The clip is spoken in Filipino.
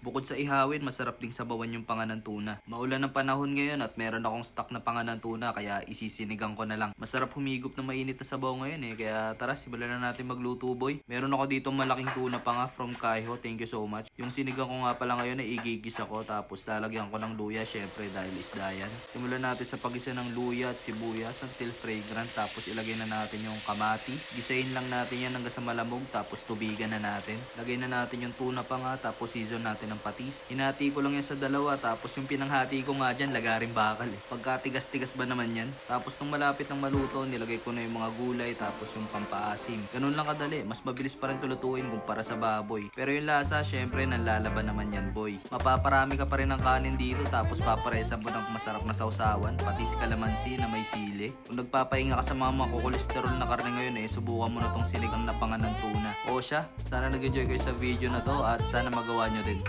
Bukod sa ihawin, masarap ding sabawan yung panganan tuna. Maulan ng panahon ngayon at meron akong stock na panganan tuna kaya isisinigang ko na lang. Masarap humigop na mainit na sabaw ngayon eh. Kaya tara, simulan na natin magluto boy. Meron ako dito malaking tuna pa nga from Kaiho. Thank you so much. Yung sinigang ko nga pala ngayon ay igigis ako tapos lalagyan ko ng luya syempre dahil isda yan. Simulan natin sa pagisa ng luya at sibuyas until fragrant tapos ilagay na natin yung kamatis. Gisayin lang natin yan hanggang sa malamog tapos tubigan na natin. Lagay na natin yung tuna pa nga tapos season natin ng patis. Hinati ko lang yan sa dalawa tapos yung pinanghati ko nga dyan lagaring bakal eh. Pagka tigas-tigas ba naman yan? Tapos nung malapit ng maluto nilagay ko na yung mga gulay tapos yung pampaasim. Ganun lang kadali. Mas mabilis pa rin tulutuin kumpara sa baboy. Pero yung lasa syempre nanlalaban naman yan boy. Mapaparami ka pa rin ng kanin dito tapos paparesan mo ng masarap na sausawan. Patis kalamansi na may sili. Kung nagpapahinga ka sa mga makukolesterol na karne ngayon eh, subukan mo na tong sinigang na panganan tuna. O siya, sana nag-enjoy kayo sa video na to at sana magawa nyo din.